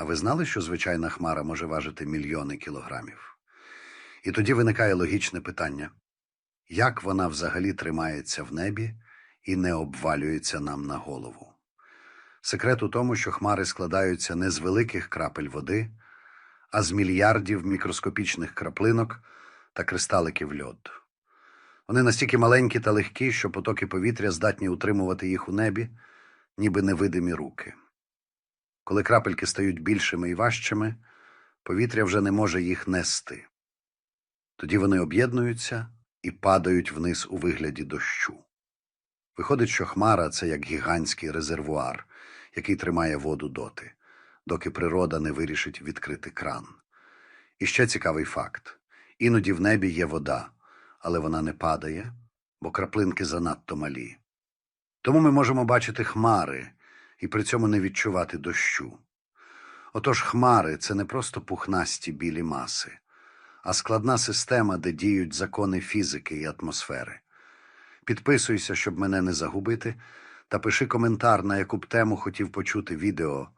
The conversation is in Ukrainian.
А ви знали, що звичайна хмара може важити мільйони кілограмів? І тоді виникає логічне питання: як вона взагалі тримається в небі і не обвалюється нам на голову? Секрет у тому, що хмари складаються не з великих крапель води, а з мільярдів мікроскопічних краплинок та кристаликів льоду. Вони настільки маленькі та легкі, що потоки повітря здатні утримувати їх у небі, ніби невидимі руки. Коли крапельки стають більшими і важчими, повітря вже не може їх нести. Тоді вони об'єднуються і падають вниз у вигляді дощу. Виходить, що хмара це як гігантський резервуар, який тримає воду доти, доки природа не вирішить відкрити кран. І ще цікавий факт: іноді в небі є вода, але вона не падає, бо краплинки занадто малі. Тому ми можемо бачити хмари і при цьому не відчувати дощу. Отож, хмари це не просто пухнасті білі маси, а складна система, де діють закони фізики і атмосфери. Підписуйся, щоб мене не загубити, та пиши коментар, на яку б тему хотів почути відео